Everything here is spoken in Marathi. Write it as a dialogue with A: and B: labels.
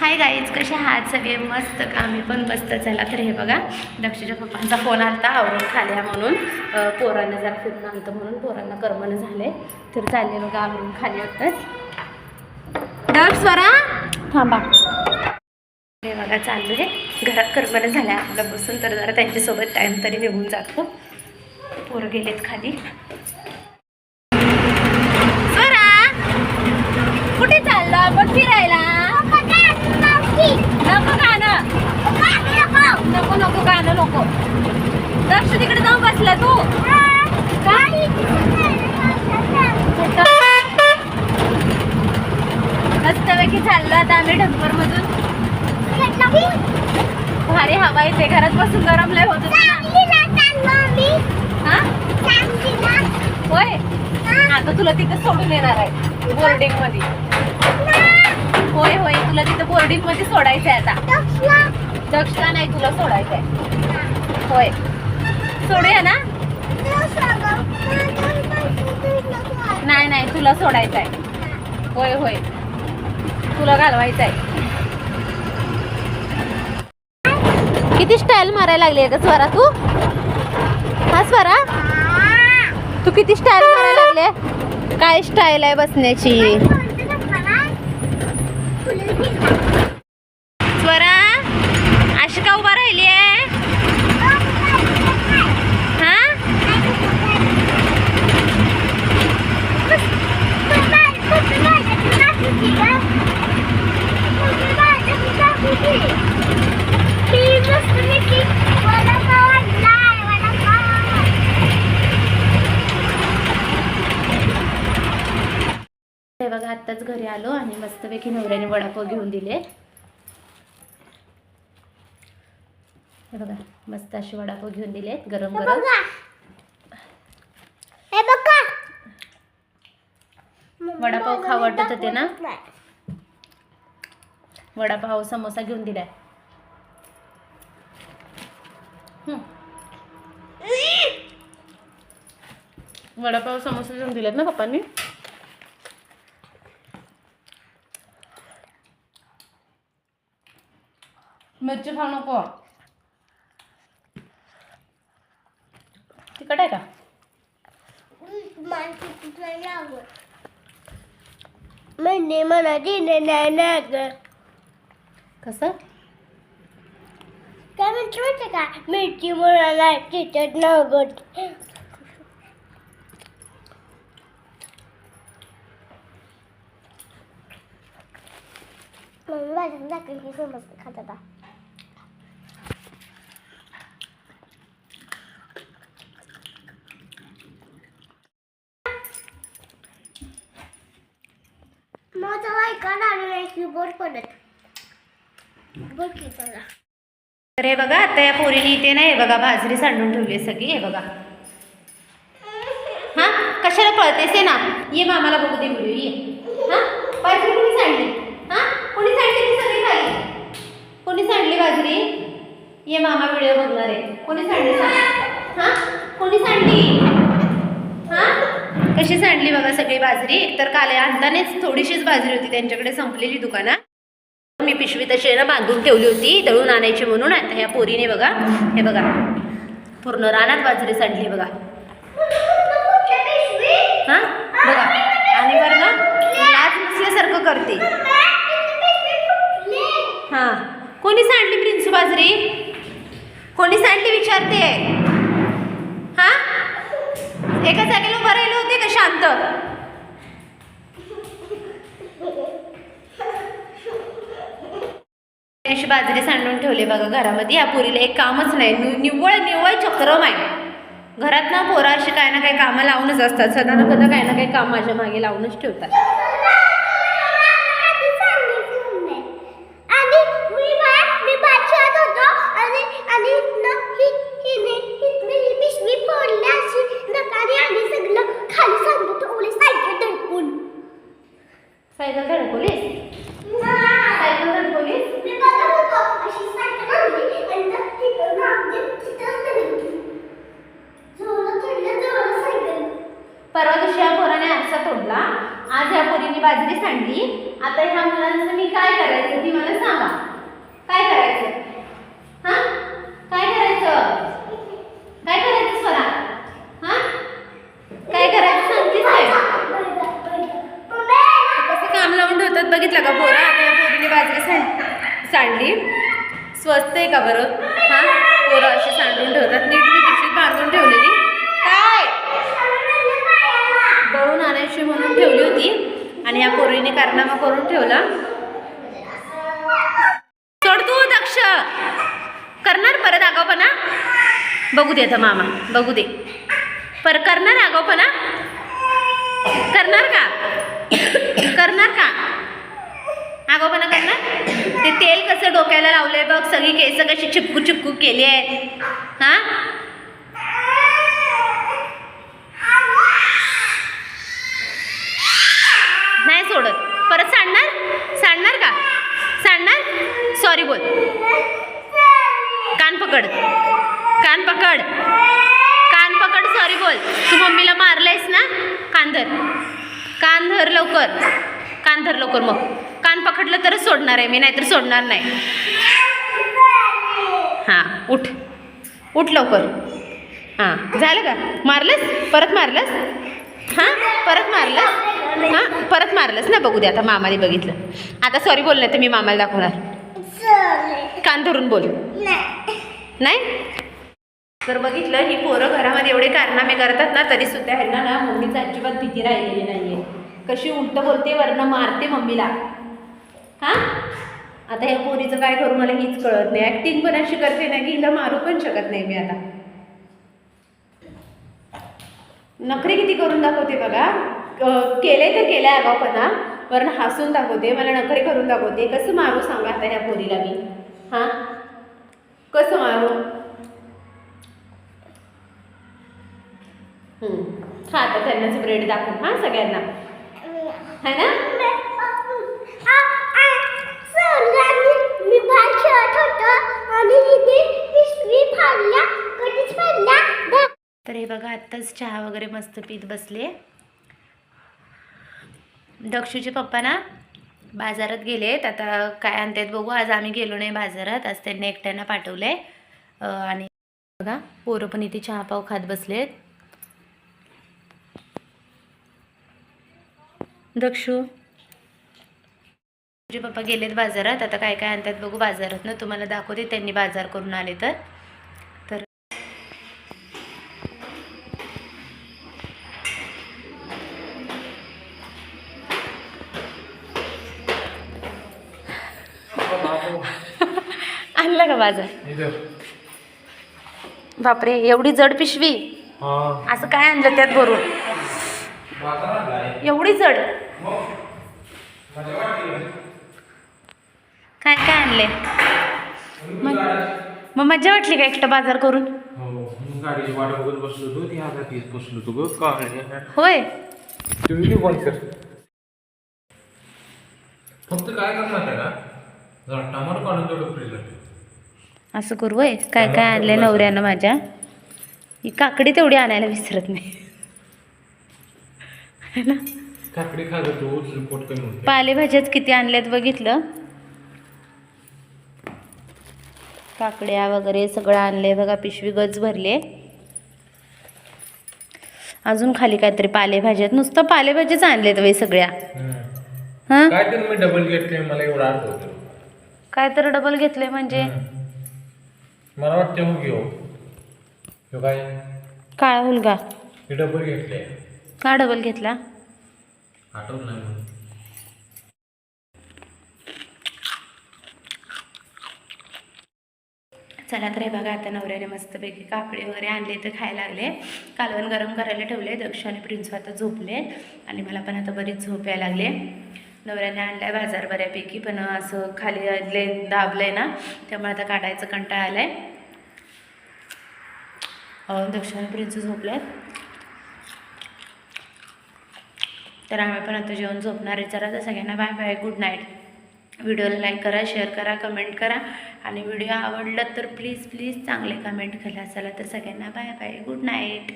A: हाय गाईज कसे आहात? सगळे मस्त का? आम्ही पण मस्त. चला तर हे बघा दक्षच्या पप्पांचा फोन आलता आवरून खाल्या म्हणून. पोरांना जरा फिरून आणतं म्हणून पोरांना करमण झाले तर चालले बघा आवरून खाली होतं दक्ष स्वरा! थांबा. हे बघा चालू आहे. घरात करमण झाल्या आपलं बसून तर जरा त्यांच्यासोबत टाईम तरी निघून जातो पोरं गेलेत खाली. स्वरा! कुठे चाललो? आपण फिरायला नको गाणं नको नको. दक्ष तिकडे जाऊन बसला तू. मस्तपैकी चाललो आता आम्ही ढंपर मधून भारी हवा येते घरात बसून गरम लय होत होय? आता तुला तिथं सोडून येणार आहे बोर्डिंगमध्ये होय होय तुला तिथं बोर्डिंगमध्ये सोडायचंय आता. दक्षला नाही तुला सोडायचंय? होय. सोडूया ना? नाही नाही तुला सोडायचंय. होय होय. तुला घालवायचंय. किती स्टाईल मारायला लागली आहे का स्वरा तू? हा स्वरा? तू किती स्टाईल मारायला लागले काय स्टाईल आहे बसण्याची स्वरा अशी का उभा राहिली आहे हा हे बघा आत्ताच घरी आलो आणि मस्तपैकी नवऱ्याने वडापाव घेऊन दिले. हे बघा मस्त असे वडापाव घेऊन दिले गरम गरम. वडापाव खाऊ वाटत होते ना? वडापाव समोसा घेऊन दिलाय. वडापाव समोसा घेऊन दिलेत ना पप्पांनी? मिरची खाऊ नको. तिखट आहे का?
B: म्हणजे
A: कसं?
B: काय म्हणते माहिती का? मिरची मुलाला तिथं नव्हत मम्मी माझ्या दाखल की समज खात आता माझा ऐकायला आलं नाही? की पडत बोट की चला
A: तर हे बघा आता या पोरीने इथे नाही बघा भाजरी सांडून ठेवली आहे सगळी हे बघा. हा? कशाला पळतेस आहे ना? ये मामाला बघू दे व्हिडिओ ये. हां? बाजरी कोणी सांडली? हा? कोणी सांडली ती सगळी खाली कोणी सांडली बाजरी? ये मामा व्हिडिओ बघणार आहे. कोणी सांडली सांग हा? कोणी सांडली? कशी सांडली बघा सगळी बाजरी? एकतर काल आणतानेच थोडीशीच बाजरी होती त्यांच्याकडे संपलेली दुकाना. मी पिशवी तशी ना बांधून ठेवली होती दळून आणायची म्हणून. आता ह्या पोरीने बघा हे बघा. पूर्ण रानात बाजरी सांडली बघा. हा? बघा. आणि बरं ना लाज नसल्यासारखं करते. हा. कोणी सांडली प्रिन्सू बाजरी? कोणी सांडली विचारते? हा? एका जागेला उभं राहिले होते शांत. अशी बाजरी सांडून ठेवले बघा घरामध्ये. या पोरीला एक कामच नाही. निव्वळ निव्वळ चक्रम आहे घरात ना पोरं अशी काय ना काही कामं लावूनच असतात. सदा ना कदा काही ना काही काम माझ्या मागे लावूनच ठेवतात.
B: आज ह्या पोरीने बाजरी
A: सांडली. आता ह्या मुलांचं
B: मी काय करायचं ती मला सांगा. काय करायचं? हां? काय करायचं? काय करायचं स्वरा? हां? काय
A: करायचं सांगतेच काय? कसं काम लावून ठेवतात बघितलं का पोरा? आता या पोरीने बाजरी सांड सांडली. स्वस्त आहे का बरं? हां? पोरं अशी सांडून ठेवतात नीट मी बांधून ठेवलेली. दळून आणायची म्हणून ठेवली होती. आणि या पोरीने कारनामा करून ठेवला. सोड तू दक्ष. करणार परत आगावपणा बघू दे आता मामा बघू दे. पर करणार आगावपणा करणार का? करणार का? आगावपणा करणार? ते तेल कसं डोक्याला लावलंय बघ सगळी केस कशी चिपकू चिपकू केली आहेत. हा नाही सोडत परत सांडणार सांडणार का सांडणार सॉरी बोल कान पकड कान पकड कान पकड सॉरी बोल तू मम्मीला मारलंयस ना कान धर कान धर लवकर. कान धर लवकर मग. कान पकडलं तरच सोडणार आहे मी नाहीतर सोडणार नाही. हां उठ. उठ लवकर. हां झालं का? मारलंस? परत मारलंस? हां परत मारलंस? हां परत मारलंस ना बघू दे आता मामाने बघितलं. आता सॉरी बोल नाही तर मी मामाला दाखवणार. कान धरून बोल. नाही? तर बघितलं ही पोरं घरामध्ये एवढे कारनामे करतात ना तरी सुद्धा ह्यांना ना मम्मीची अजिबात भीती राहिलेली नाहीये. कशी उलट बोलते वरनं मारते मम्मीला. हा? आता ह्या पोरीचं काय करू मला हीच कळत नाही. ॲक्टिंग पण अशी करते ना की हिला मारू पण शकत नाही मी आता. नखरे किती करून दाखवते बघा. केले केलंय तर केलंय आगावपणा वरण हसून दाखवते मला नखरे करून दाखवते. कसं मारू सांगा आता ह्या पोरीला मी. हां? कसं मारू? हा तर त्यांनाच ब्रेड दाखव. हां सगळ्यांना. है ना? तर हे बघा आत्ताच चहा वगैरे मस्त पीत बसले. दक्षूचे पप्पा ना बाजारात गेलेत. आता काय आणतात बघू. आज आम्ही गेलो नाही बाजारात. आज त्यांनी एकट्यानं पाठवलं आहे आणि बघा पोरं पण इथे चहा पाव खात बसलेत. दक्षू? तुझे पप्पा गेलेत बाजारात. आता काय काय आणतात बघू. बाजारात ना तुम्हाला दाखवते. त्यांनी बाजार करून आले तर. तर आणला का बाजार? बापरे एवढी जड पिशवी. असं काय आणलं त्यात भरून? एवढी जड. काय काय आणले मग मजा वाटली का एकटं बाजार करून?
C: हो गाडीची वाट बघत बसलो होतो ती आता तीच बसलो होतो ग काय
A: होय.
C: तुम्ही बंद कर. फक्त काय करणार आहे ना जरा टमाटर काढून तेवढं फ्रीजला ठेव
A: असं करू होय. काय काय आणले नवऱ्यानं माझ्या? ही काकडी तेवढी आणायला विसरत नाही. है ना?
C: काकडी खा गं तू तुझं पोट कमी होते
A: पालेभाज्याच किती आणल्यात बघितलं? काकड्या वगैरे सगळं आणले बघा पिशवी गच भरले अजून खाली काहीतरी पालेभाज्यात नुसतं पालेभाज्याच आणलेत बाई सगळ्या. हां.
C: काय तर मी डबल घेतले मला एवढं
A: काय तर डबल घेतले म्हणजे?
C: मला वाटतं हो. घेऊ ह्यो काय?
A: काळा हुलगा
C: हे डबल घेतले
A: का डबल घेतला? चला तर हे बघा आता नवऱ्याने मस्तपैकी काकडी वगैरे आणले तर खायला लागले. कालवण गरम करायला ठेवले दक्ष आणि प्रिन्स आता झोपले. आणि मला पण आता बरीच झोप यायला लागले. नवऱ्याने आणलाय बाजार बऱ्यापैकी पण असं खाली ले दाबलंय ना त्यामुळे आता काढायचं कंटाळा आलाय. अं, दक्ष आणि प्रिन्स झोपलेत. तर आम्ही पण आता जेवण झोपणार आहे. चला तर सगळ्यांना बाय बाय गुड नाईट व्हिडिओला लाईक करा शेअर करा कमेंट करा. आणि व्हिडिओ आवडला तर प्लीज प्लीज चांगले कमेंट करा. चला तर सगळ्यांना बाय बाय गुड नाईट